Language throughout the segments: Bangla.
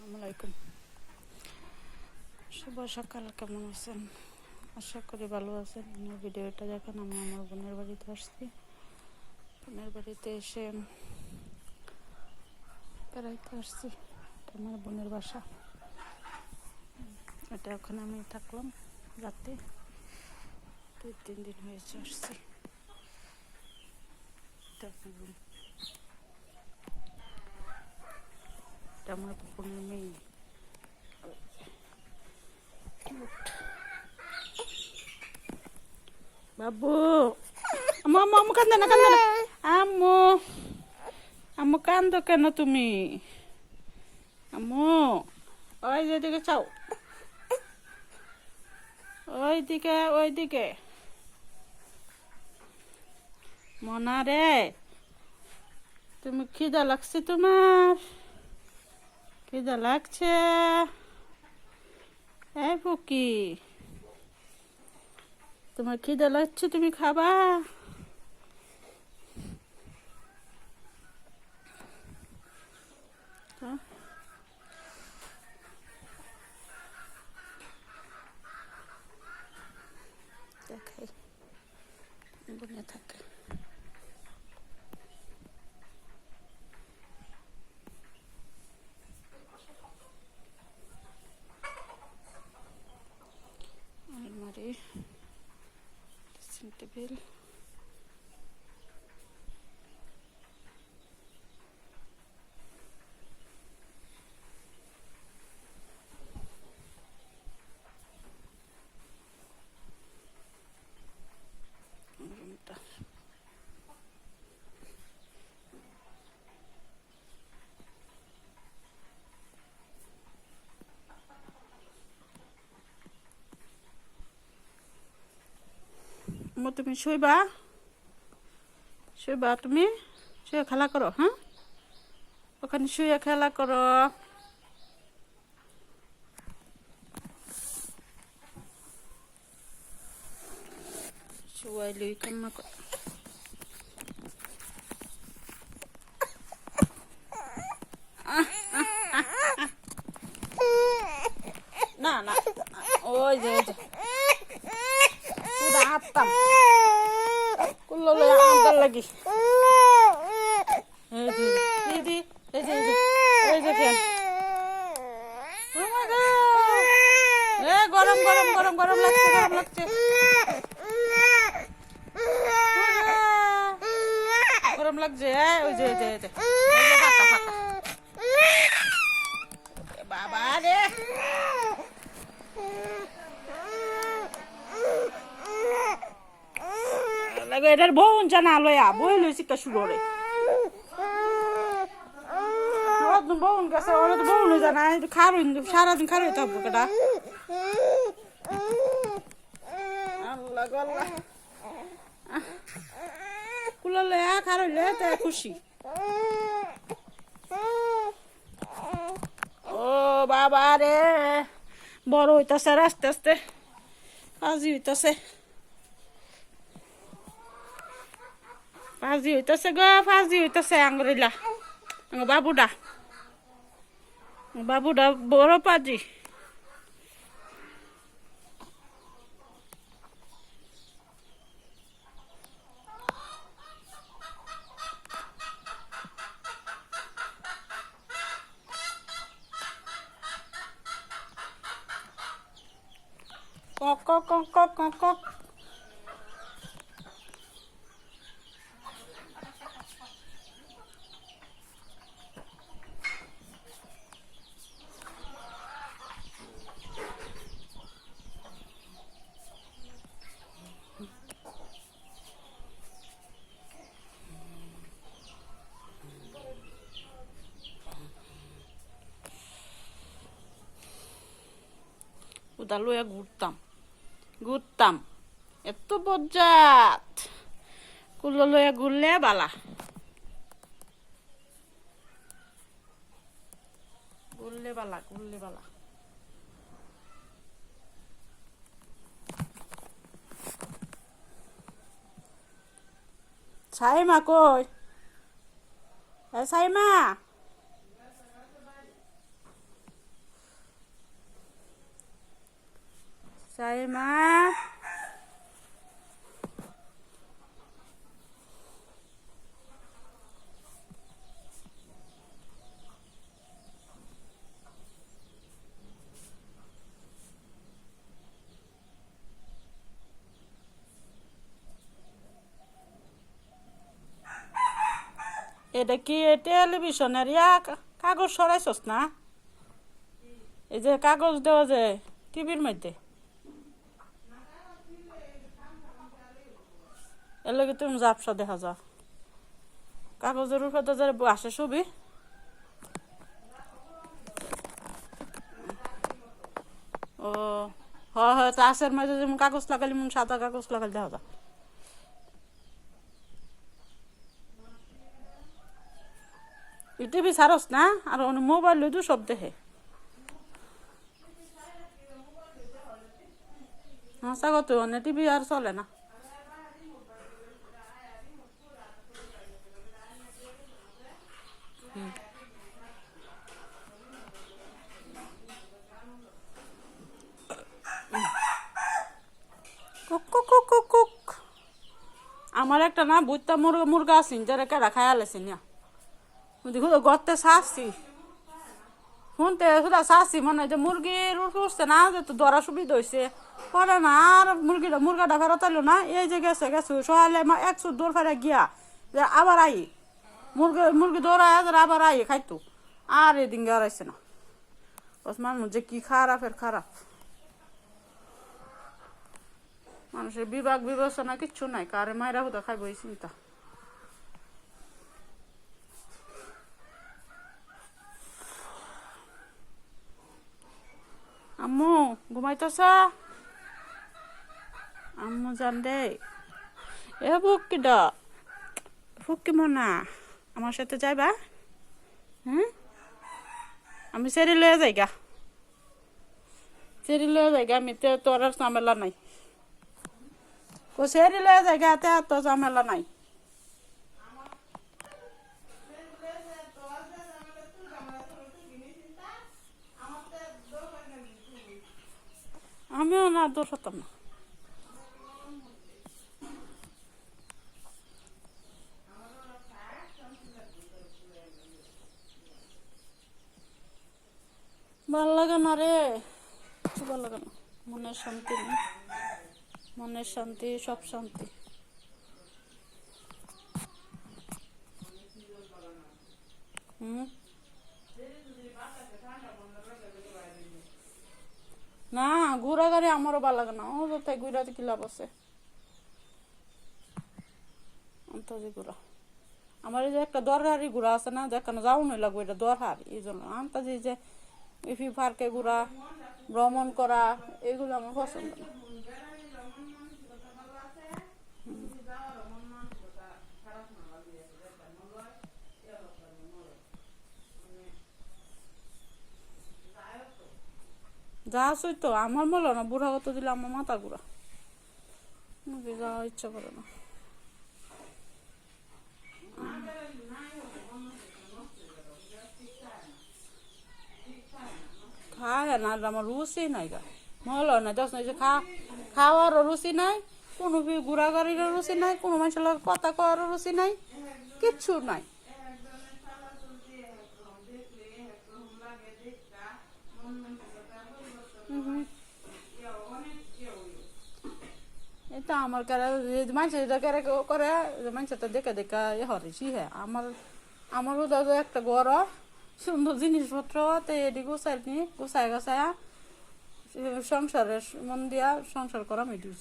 আসসালামু আলাইকুম। শুভ সকাল, কেমন আছেন? আশা করি ভালো আছেন। ভিডিওটা দেখেন, আমি আমার বোনের বাড়িতে আসছি। বোনের বাড়িতে এসে বেড়াইতে আসছি। এটা আমার বোনের বাসা। এটা ওখানে আমি থাকলাম রাতে। দুই তিন দিন হয়েছে আসছি। এটা আমার room। এটা আমার বোনের মেয়ে Cute. বাবু আম্মু আম্মু আম্মু কান্দে না কান্দে না আম্মু আম্মু কান্দো কেন তুমি আম্মু ওই যেদিকে চাও ওই দিকে ওই দিকে মনা রে তুমি খিদা লাগছে তোমার খিদা লাগছে? এই ফুকি তোমার খিদা লাগছে তুমি খাবা? Такий сентябрь. তুমি শুইবা। শুইবা তুমি, শুয়ে খেলা করো হ্যাঁ ওখানে শুয়ে খেলা করো। না না ওই যে। হাততাম কুল্লো লই লাগি। এই যে এই যে এই যে এই যে ফ্যান। my God! এ গরম গরম গরম গরম লাগছে গরম লাগছে। গরম লাগছে ওই যে ওই যে ওই যে ওই যে ফাঁকা ফাঁকা এ বাবা রে লাগে এটার বোন জানা লয়া, বই লইছি কা শুরু রে ওর বোন গেছে ওর তো বোন জানা খারুন সারাদিন খারুই থাকব কেটা আল্লাহ গল্লা। কুলা লয়া খারইলে তে খুশি। ও বাবা রে, বড় হইতাছে আস্তে আস্তে আজি হইতাছে। Fazi utasaga fazi utasa angrila. Ang babuda. Ang babuda boro paji. Kok kok kok kok kok kok ওটা লইয়া ঘুরতাম। ঘুরতাম। এত বজ্জাত। কুলো লইয়া ঘুরলে বালা। ঘুরলে বালা ঘুরলে বালা। সাইমা কই? সাইমা! এটা কি টেলিভিশনের ইয়া কাগজ সরাইছস না? এই যে কাগজ দেওয়া যে টিভির মধ্যে। এর লগে তুমি জাপসা দেখা যা কাগজের উপরে তো যারা আসে ছবি। ও হয় হয় ক্লাসের মধ্যে যেমন কাগজ লাগালি, মন সাদা কাগজ লাগালি, দেখা যা টিভি সারস না? আর মোবাইল লইদু সব দেখে। হাসা কত অন্য টিভি আর চলে না। আমার একটা না বুঝতা মুরগা মুরগা আছিন, যারা কেডা খায়া লেছিন না দেখো গর্তে শাসছি শুনতে শুধু শাসছি মনে হয় যে মুরগির উঠছে না, যে তো ধরা সুবিধা হয়েছে পরে না আর মুরগিটা, মুরগাটা ফেরত আইলো না, এই যে গেছে গেছে সকালে মা একশো দৌড় ফেরে গিয়া যে আবার আই। মুরগি মুরগি দৌড়ায় আবার আই, খাইতো। আর এদিন আইসে না। বস মানুষ যে কি খারাপের খারাপ। মানুষের বিভাগ বিবেচনা কিচ্ছু নাই। কারে মায়েরা হুদা খাইব এই চিন্তা? আম্মু, ঘুমাইতেছ? আম্মু জান দে। এ ফুকিটা, ফুকি মনা, আমার সাথে যাইবা? হ্যাঁ? আমি সেরি লয়ে যাইগা। সেরি লয়ে যাইগা, আমি তো তোর আর ঝামেলা নাই। ও সেরি লয়ে যাইগা তে ঝামেলা নাই আমিও না দূর হতাম না ভালো লাগে না রে ভালো লাগে না মনের শান্তি নেই মনের শান্তি, সব শান্তি। না ঘোরা গাড়ি আমারও ভালো লাগে না। ও তাই ঘুরাতে কি লাভ আছে? ঘোরা আমার এই যে একটা দরহারি ঘোরা আছে না, যেখানে যাও নই লাগবে, এটা দরহারি, এই জন্য। আন্তাজি যে ইফি পার্কে ঘোরা ভ্রমণ করা, এগুলো আমার পছন্দ না। যা আসই তো। আমার মলো না, বুড়া কত দিলে? আমার মাথা ঘুরা আমাকে যাওয়ার ইচ্ছা করে না। খায় না নাই গা। নাই খা। নাই, কোনো নাই, কোনো মানুষের কথা কওয়ারও রুচি নাই, কিচ্ছু নাই। এটা আমার কারা মানুষ এটা কারা করে মানুষটা দেখে দেখা এ হরেছি হ্যাঁ আমার আমারও দাদা একটা ঘর সুন্দর জিনিসপত্র, তো এটি গুছাই নি গুছাই গাছায়া সংসারের মন দিয়া সংসার করা মেডিস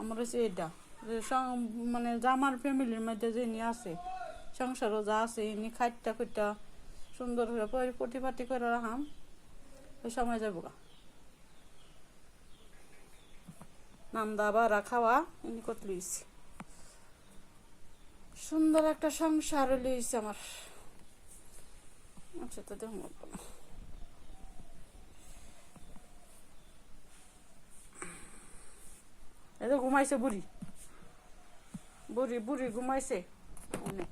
আমার হচ্ছে এটা, যে মানে জামার ফ্যামিলির মধ্যে যে নিয়ে আছে, সংসারও যা আছে এনে খাইটা খুঁটা সুন্দর করে পরি পাটি করে রাখাম। ওই সময় যাব গা। নান্দা বাড়া খাওয়া এনে কত লইছি। সুন্দর একটা সংসার লইছে আমার। আচ্ছা তো দেখুন এই তো ঘুমাইছে বুড়ি। বুড়ি বুড়ি ঘুমাইছে। অনেক।